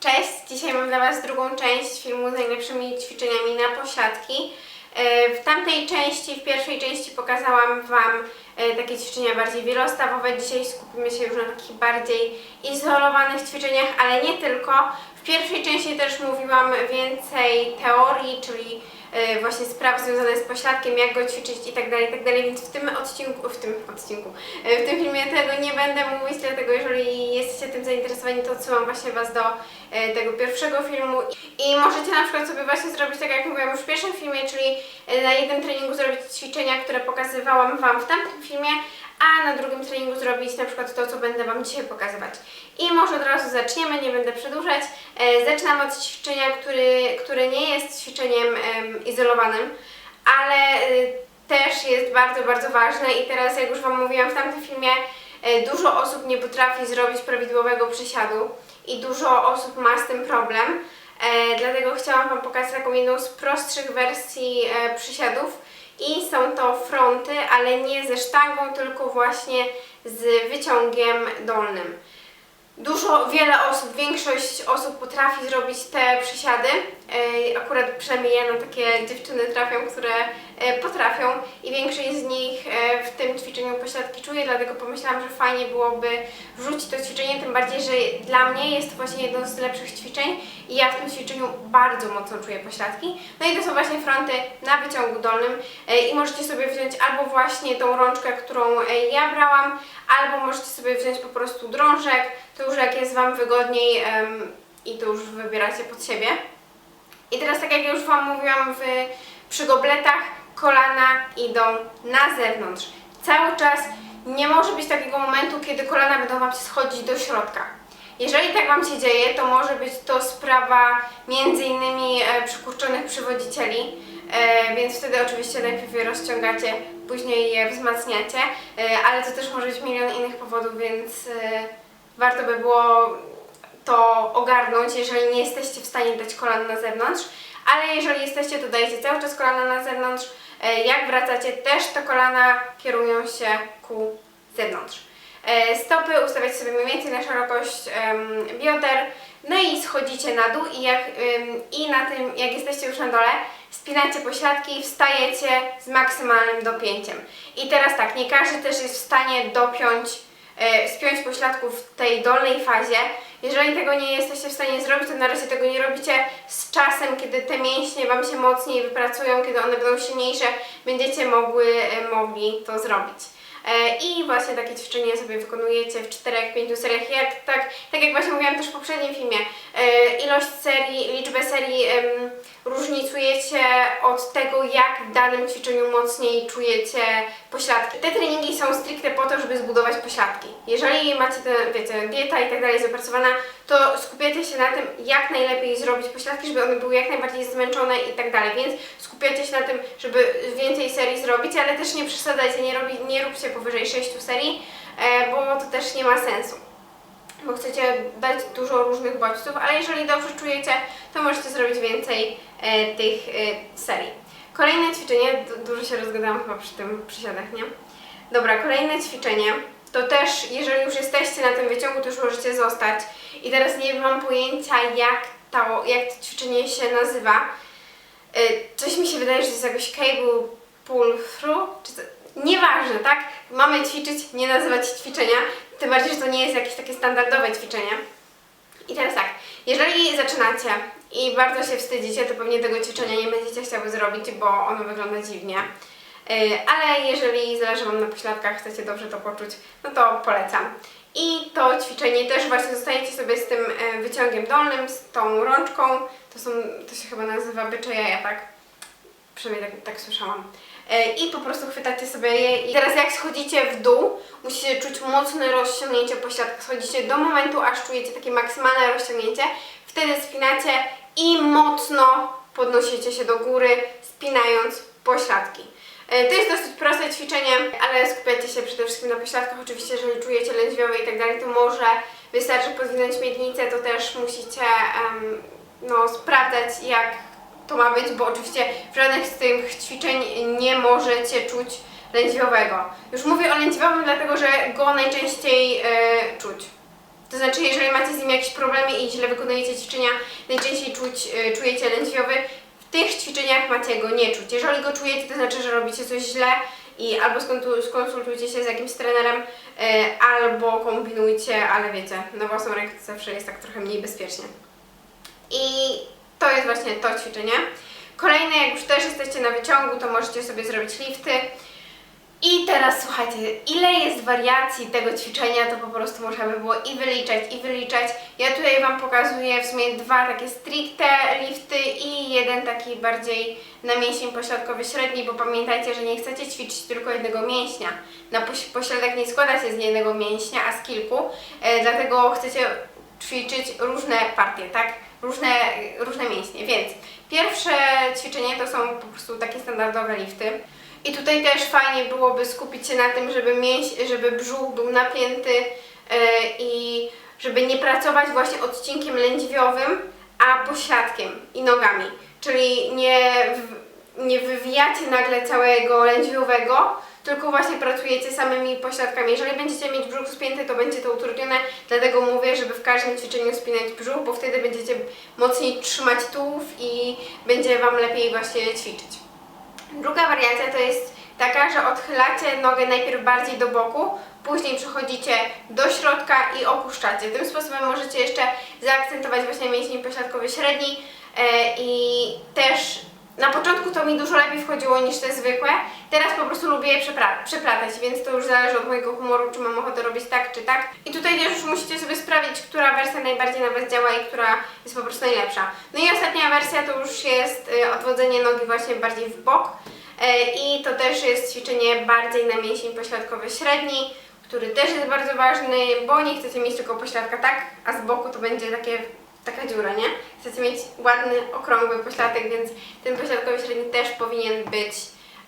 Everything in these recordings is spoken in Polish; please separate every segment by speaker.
Speaker 1: Cześć, dzisiaj mam dla Was drugą część filmu z najlepszymi ćwiczeniami na posiadki. E, W tamtej części, w pierwszej części pokazałam Wam e, takie ćwiczenia bardziej wielostawowe. Dzisiaj skupimy się już na takich bardziej izolowanych ćwiczeniach, ale nie tylko. W pierwszej części też mówiłam więcej teorii, czyli właśnie spraw związanych z pośladkiem, jak go ćwiczyć i tak dalej, i tak dalej, więc w tym odcinku, w tym odcinku, e, w tym filmie tego nie będę mówić, dlatego jeżeli jesteście tym zainteresowani, to odsyłam właśnie Was do e, tego pierwszego filmu i możecie na przykład sobie właśnie zrobić tak jak mówiłam już w pierwszym filmie, czyli e, na jednym treningu zrobić ćwiczenia, które pokazywałam Wam w tamtym filmie, a na drugim treningu zrobić na przykład to, co będę Wam dzisiaj pokazywać. I może od razu zaczniemy, nie będę przedłużać. E, Zaczynam od ćwiczenia, który, które nie jest ćwiczeniem em, izolowanym, ale y, też jest bardzo, bardzo ważne i teraz jak już Wam mówiłam w tamtym filmie, e, dużo osób nie potrafi zrobić prawidłowego przysiadu i dużo osób ma z tym problem. E, dlatego chciałam Wam pokazać taką jedną z prostszych wersji e, przysiadów i są to fronty, ale nie ze sztangą, tylko właśnie z wyciągiem dolnym. Dużo, wiele osób, większość osób potrafi zrobić te przysiady. Akurat przynajmniej ja na takie dziewczyny trafią, które potrafią i większość z nich e, w tym ćwiczeniu pośladki czuje, dlatego pomyślałam, że fajnie byłoby wrzucić to ćwiczenie, tym bardziej, że dla mnie jest to właśnie jedno z lepszych ćwiczeń i ja w tym ćwiczeniu bardzo mocno czuję pośladki. No i to są właśnie fronty na wyciągu dolnym e, i możecie sobie wziąć albo właśnie tą rączkę, którą e, ja brałam, albo możecie sobie wziąć po prostu drążek, to już jak jest Wam wygodniej i to już wybieracie pod siebie. I teraz tak jak już Wam mówiłam w, przy gobletach, kolana idą na zewnątrz. Cały czas nie może być takiego momentu, kiedy kolana będą Wam się schodzić do środka. Jeżeli tak Wam się dzieje, to może być to sprawa innymi e, przykurczonych przywodzicieli, e, więc wtedy oczywiście najpierw je rozciągacie, później je wzmacniacie, e, ale to też może być milion innych powodów, więc warto by było to ogarnąć, jeżeli nie jesteście w stanie dać kolan na zewnątrz, ale jeżeli jesteście, to dajecie cały czas kolana na zewnątrz. E, Jak wracacie, też te kolana kierują się ku zewnątrz. E, Stopy ustawiacie sobie mniej więcej na szerokość bioder, no i schodzicie na dół i, jak, i na tym, jak jesteście już na dole, spinacie pośladki i wstajecie z maksymalnym dopięciem. I teraz tak, nie każdy też jest w stanie dopiąć e, spiąć pośladków w tej dolnej fazie. Jeżeli tego nie jesteście w stanie zrobić, to na razie tego nie robicie. Z czasem, kiedy te mięśnie Wam się mocniej wypracują, kiedy one będą silniejsze, będziecie mogły, e, mogli to zrobić. E, I właśnie takie ćwiczenie sobie wykonujecie w 4-5 seriach. Jak, tak, tak jak właśnie mówiłam też w poprzednim filmie, e, ilość serii, liczbę serii różnicujecie od tego, jak w danym ćwiczeniu mocniej czujecie pośladki. Te treningi są stricte po to, żeby zbudować pośladki. Jeżeli macie tę, wiecie, dieta i tak dalej zapracowana, to skupiacie się na tym, jak najlepiej zrobić pośladki, żeby one były jak najbardziej zmęczone i tak dalej. Więc skupiacie się na tym, żeby więcej serii zrobić, ale też nie przesadzajcie, nie, robi, nie róbcie powyżej 6 serii, e, bo to też nie ma sensu bo chcecie dać dużo różnych bodźców, ale jeżeli dobrze czujecie, to możecie zrobić więcej e, tych e, serii. Kolejne ćwiczenie, du- dużo się rozgadałam chyba przy tym przysiadach, nie? Dobra, kolejne ćwiczenie, to też, jeżeli już jesteście na tym wyciągu, to już możecie zostać. I teraz nie mam pojęcia, jak to, jak to ćwiczenie się nazywa. E, Coś mi się wydaje, że to jest jakoś cable pull through, czy co? Nieważne, tak? Mamy ćwiczyć, nie nazywać ćwiczenia, tym bardziej, że to nie jest jakieś takie standardowe ćwiczenie. I teraz tak, jeżeli zaczynacie i bardzo się wstydzicie, to pewnie tego ćwiczenia nie będziecie chciały zrobić, bo ono wygląda dziwnie. Yy, Ale jeżeli zależy Wam na pośladkach, chcecie dobrze to poczuć, no to polecam. I to ćwiczenie też właśnie zostajecie sobie z tym e, wyciągiem dolnym, z tą rączką. To, są, to się chyba nazywa bycze jaja, tak? Przynajmniej tak, tak słyszałam. E, I po prostu chwytacie sobie je. I teraz jak schodzicie w dół, musicie czuć mocne rozciągnięcie pośladka. Schodzicie do momentu, aż czujecie takie maksymalne rozciągnięcie. Wtedy spinacie i mocno podnosicie się do góry, spinając pośladki. E, To jest dosyć proste ćwiczenie, ale skupiacie się przede wszystkim na pośladkach. Oczywiście, jeżeli czujecie lędźwiowe i tak dalej, to może wystarczy podwinąć miednicę, to też musicie em, no, sprawdzać, jak to ma być, bo oczywiście w żadnych z tych ćwiczeń nie możecie czuć lędźwiowego. Już mówię o lędźwiowym, dlatego że go najczęściej e, czuć. To znaczy, jeżeli macie z nim jakieś problemy i źle wykonujecie ćwiczenia, najczęściej czuć, y, czujecie lędźwiowy, w tych ćwiczeniach macie go nie czuć. Jeżeli go czujecie, to znaczy, że robicie coś źle i albo skonsultujcie się z jakimś trenerem, y, albo kombinujcie, ale wiecie, na własną rękę zawsze jest tak trochę mniej bezpiecznie. I to jest właśnie to ćwiczenie. Kolejne, jak już też jesteście na wyciągu, to możecie sobie zrobić lifty. I teraz słuchajcie, ile jest wariacji tego ćwiczenia, to po prostu można by było i wyliczać, i wyliczać. Ja tutaj Wam pokazuję w sumie dwa takie stricte lifty i jeden taki bardziej na mięsień pośladkowy średni, bo pamiętajcie, że nie chcecie ćwiczyć tylko jednego mięśnia. Na poś- pośladek nie składa się z jednego mięśnia, a z kilku, e, dlatego chcecie ćwiczyć różne partie, tak? Różne, różne mięśnie, więc pierwsze ćwiczenie to są po prostu takie standardowe lifty. I tutaj też fajnie byłoby skupić się na tym, żeby mięś, żeby brzuch był napięty e, i żeby nie pracować właśnie odcinkiem lędźwiowym, a pośladkiem i nogami. Czyli nie, nie wywijacie nagle całego lędźwiowego, tylko właśnie pracujecie samymi pośladkami. Jeżeli będziecie mieć brzuch spięty, to będzie to utrudnione, dlatego mówię, żeby w każdym ćwiczeniu spinać brzuch, bo wtedy będziecie mocniej trzymać tułów i będzie Wam lepiej właśnie ćwiczyć. Druga wariacja to jest taka, że odchylacie nogę najpierw bardziej do boku, później przechodzicie do środka i opuszczacie. Tym sposobem możecie jeszcze zaakcentować właśnie mięsień pośladkowy średni e, i też na początku to mi dużo lepiej wchodziło niż te zwykłe. Teraz po prostu lubię je przeplatać, więc to już zależy od mojego humoru, czy mam ochotę robić tak, czy tak. I tutaj też już musicie sobie sprawdzić, która wersja najbardziej na Was działa i która jest po prostu najlepsza. No i ostatnia wersja to już jest y, odwodzenie nogi właśnie bardziej w bok. E, I to też jest ćwiczenie bardziej na mięsień pośladkowy średni, który też jest bardzo ważny, bo nie chcecie mieć tylko pośladka tak, a z boku to będzie takie, taka dziura, nie? Chcecie mieć ładny, okrągły pośladek, więc ten pośladkowy średni też powinien być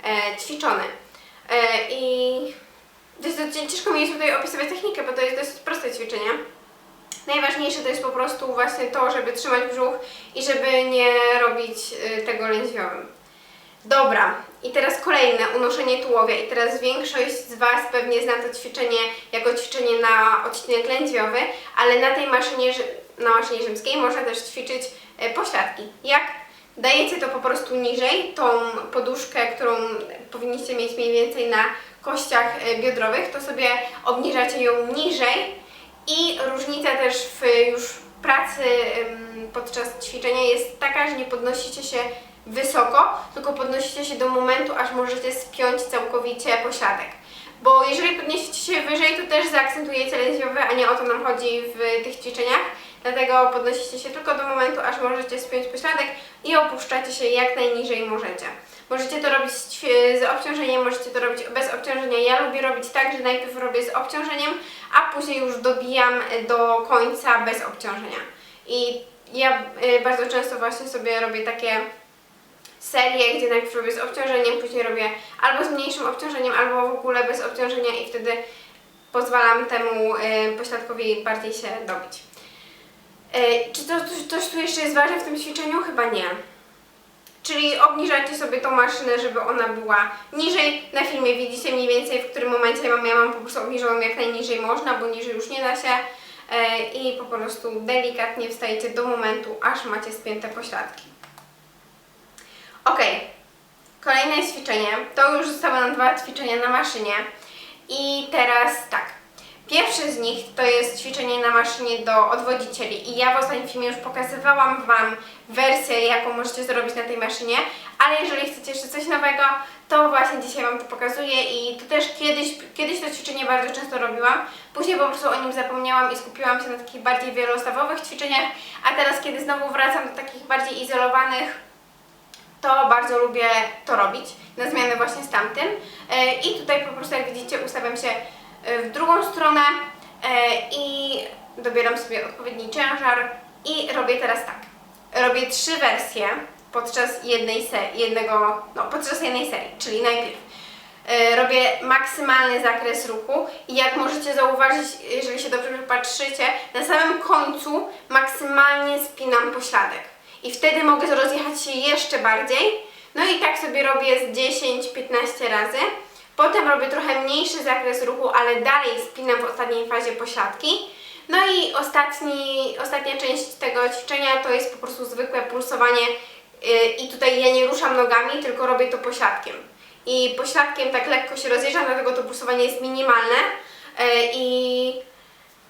Speaker 1: e, ćwiczony. E, I dość ciężko mi jest tutaj opisywać technikę, bo to jest dosyć proste ćwiczenie. Najważniejsze to jest po prostu właśnie to, żeby trzymać brzuch i żeby nie robić y, tego lędźwiowym. Dobra, i teraz kolejne, unoszenie tułowia. I teraz większość z Was pewnie zna to ćwiczenie jako ćwiczenie na odcinek lędźwiowy, ale na tej maszynie, na maszynie rzymskiej można też ćwiczyć e, pośladki. Jak? Dajecie to po prostu niżej, tą poduszkę, którą powinniście mieć mniej więcej na kościach e, biodrowych, to sobie obniżacie ją niżej i różnica też w już pracy podczas ćwiczenia jest taka, że nie podnosicie się wysoko, tylko podnosicie się do momentu, aż możecie spiąć całkowicie pośladek. Bo jeżeli podniesiecie się wyżej, to też zaakcentujecie lędźwiowy, a nie o to nam chodzi w tych ćwiczeniach. Dlatego podnosicie się tylko do momentu, aż możecie spiąć pośladek i opuszczacie się jak najniżej możecie. Możecie to robić z obciążeniem, możecie to robić bez obciążenia. Ja lubię robić tak, że najpierw robię z obciążeniem, a później już dobijam do końca bez obciążenia. I ja y, bardzo często właśnie sobie robię takie serię, gdzie najpierw robię z obciążeniem, później robię albo z mniejszym obciążeniem, albo w ogóle bez obciążenia i wtedy pozwalam temu y, pośladkowi bardziej się dobić. Y, czy to, coś, coś tu jeszcze jest ważne w tym ćwiczeniu? Chyba nie. Czyli obniżacie sobie tą maszynę, żeby ona była niżej. Na filmie widzicie mniej więcej w którym momencie mam, ja mam po prostu obniżoną jak najniżej można, bo niżej już nie da się. E, I po prostu delikatnie wstajecie do momentu, aż macie spięte pośladki. Ok, kolejne ćwiczenie. To już zostały nam dwa ćwiczenia na maszynie. I teraz tak. Pierwsze z nich to jest ćwiczenie na maszynie do odwodzicieli. I ja w ostatnim filmie już pokazywałam Wam wersję, jaką możecie zrobić na tej maszynie, ale jeżeli chcecie jeszcze coś nowego, to właśnie dzisiaj Wam to pokazuję. I to też kiedyś, kiedyś to ćwiczenie bardzo często robiłam, później po prostu o nim zapomniałam i skupiłam się na takich bardziej wielostawowych ćwiczeniach, a teraz kiedy znowu wracam do takich bardziej izolowanych, to bardzo lubię to robić, na zmianę właśnie z tamtym. E, I tutaj po prostu, jak widzicie, ustawiam się w drugą stronę e, i dobieram sobie odpowiedni ciężar i robię teraz tak. Robię trzy wersje podczas jednej serii, jednego, no podczas jednej serii, czyli najpierw e, robię maksymalny zakres ruchu i jak możecie zauważyć, jeżeli się dobrze patrzycie, na samym końcu maksymalnie spinam pośladek. I wtedy mogę rozjechać się jeszcze bardziej. No i tak sobie robię z 10-15 razy. Potem robię trochę mniejszy zakres ruchu, ale dalej spinam w ostatniej fazie pośladki. No i ostatni, ostatnia część tego ćwiczenia to jest po prostu zwykłe pulsowanie yy, i tutaj ja nie ruszam nogami, tylko robię to pośladkiem. I pośladkiem tak lekko się rozjeżdżam, dlatego to pulsowanie jest minimalne yy, i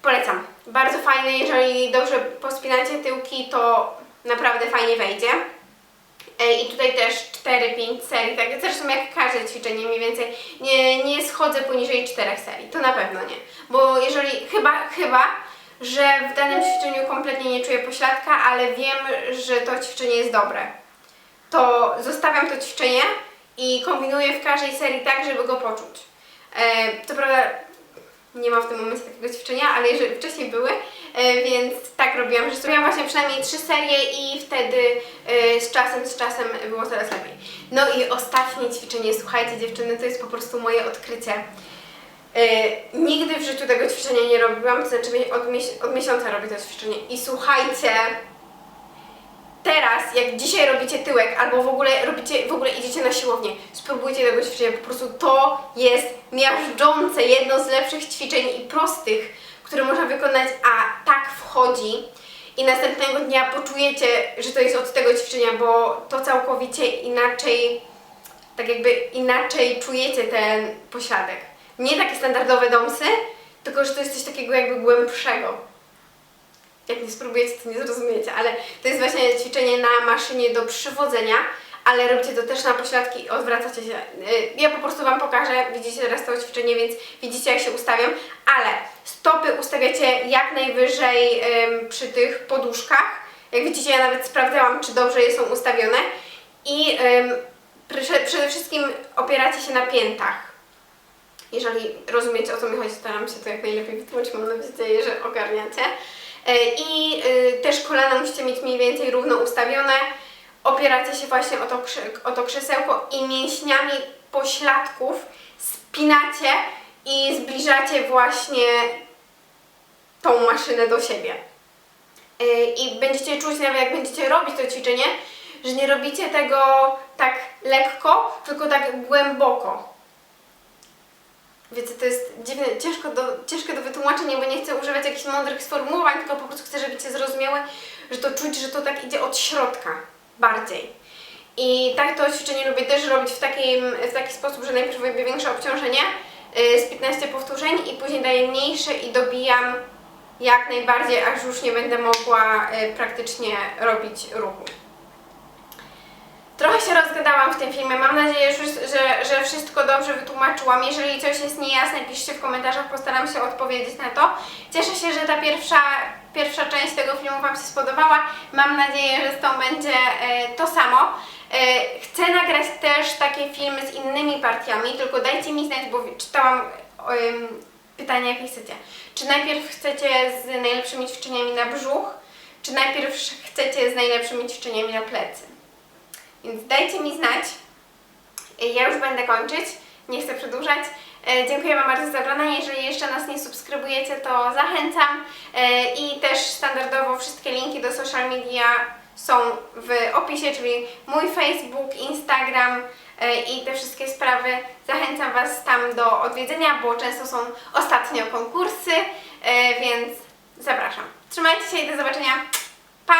Speaker 1: polecam. Bardzo fajne, jeżeli dobrze pospinacie tyłki, to naprawdę fajnie wejdzie. E, I tutaj też 4-5 serii, tak zresztą jak każde ćwiczenie mniej więcej, nie, nie schodzę poniżej 4 serii, to na pewno nie. Bo jeżeli, chyba, chyba, że w danym ćwiczeniu kompletnie nie czuję pośladka, ale wiem, że to ćwiczenie jest dobre, to zostawiam to ćwiczenie i kombinuję w każdej serii tak, żeby go poczuć. E, to prawda, nie ma w tym momencie takiego ćwiczenia, ale jeżeli wcześniej były, e, więc tak robiłam, że zrobiłam właśnie przynajmniej trzy serie i wtedy e, z czasem, z czasem było coraz lepiej. No i ostatnie ćwiczenie, słuchajcie dziewczyny, to jest po prostu moje odkrycie. E, nigdy w życiu tego ćwiczenia nie robiłam, to znaczy od, mies- od miesiąca robię to ćwiczenie i słuchajcie, teraz, jak dzisiaj robicie tyłek, albo w ogóle robicie, w ogóle idziecie na siłownię, spróbujcie tego ćwiczenia, po prostu to jest miażdżące, jedno z lepszych ćwiczeń i prostych, które można wykonać, a tak wchodzi i następnego dnia poczujecie, że to jest od tego ćwiczenia, bo to całkowicie inaczej, tak jakby inaczej czujecie ten pośladek. Nie takie standardowe domsy, tylko że to jest coś takiego jakby głębszego jak nie spróbujecie, to nie zrozumiecie, ale to jest właśnie ćwiczenie na maszynie do przywodzenia, ale robicie to też na pośladki i odwracacie się. Yy, Ja po prostu Wam pokażę, widzicie teraz to ćwiczenie, więc widzicie jak się ustawiam, ale stopy ustawiacie jak najwyżej przy tych poduszkach. Jak widzicie, ja nawet sprawdzałam, czy dobrze je są ustawione i przede wszystkim opieracie się na piętach. Jeżeli rozumiecie o co mi chodzi, staram się to jak najlepiej wytłumaczyć, mam nadzieję, że ogarniacie. E, I y, też kolana musicie mieć mniej więcej równo ustawione. Opieracie się właśnie o to, o to krzesełko i mięśniami pośladków spinacie i zbliżacie właśnie tą maszynę do siebie. E, I będziecie czuć nawet jak będziecie robić to ćwiczenie, że nie robicie tego tak lekko, tylko tak głęboko. Wiecie, to jest dziwne, ciężko do, ciężkie do wytłumaczenia, bo nie chcę używać jakichś mądrych sformułowań, tylko po prostu chcę, żebyście zrozumiały, że to czuć, że to tak idzie od środka bardziej. I tak to ćwiczenie lubię też robić w, takim, w taki sposób, że najpierw robię większe obciążenie yy, z 15 powtórzeń i później daję mniejsze i dobijam jak najbardziej, aż już nie będę mogła yy, praktycznie robić ruchu. Trochę się rozgadałam w tym filmie. Mam nadzieję, że, że, że wszystko dobrze wytłumaczyłam. Jeżeli coś jest niejasne, piszcie w komentarzach, postaram się odpowiedzieć na to. Cieszę się, że ta pierwsza, pierwsza część tego filmu Wam się spodobała. Mam nadzieję, że z tą będzie e, to samo. E, chcę nagrać też takie filmy z innymi partiami, tylko dajcie mi znać, bo czytałam em, pytania, jakie chcecie. Czy najpierw chcecie z najlepszymi ćwiczeniami na brzuch, czy najpierw chcecie z najlepszymi ćwiczeniami na plecy? Więc dajcie mi znać. Ja już będę kończyć, nie chcę przedłużać. E, Dziękuję Wam bardzo za oglądanie. Jeżeli jeszcze nas nie subskrybujecie, to zachęcam. E, I też standardowo wszystkie linki do social media są w opisie, czyli mój Facebook, Instagram e, i te wszystkie sprawy. Zachęcam Was tam do odwiedzenia, bo często są ostatnio konkursy, więc zapraszam. Trzymajcie się i do zobaczenia.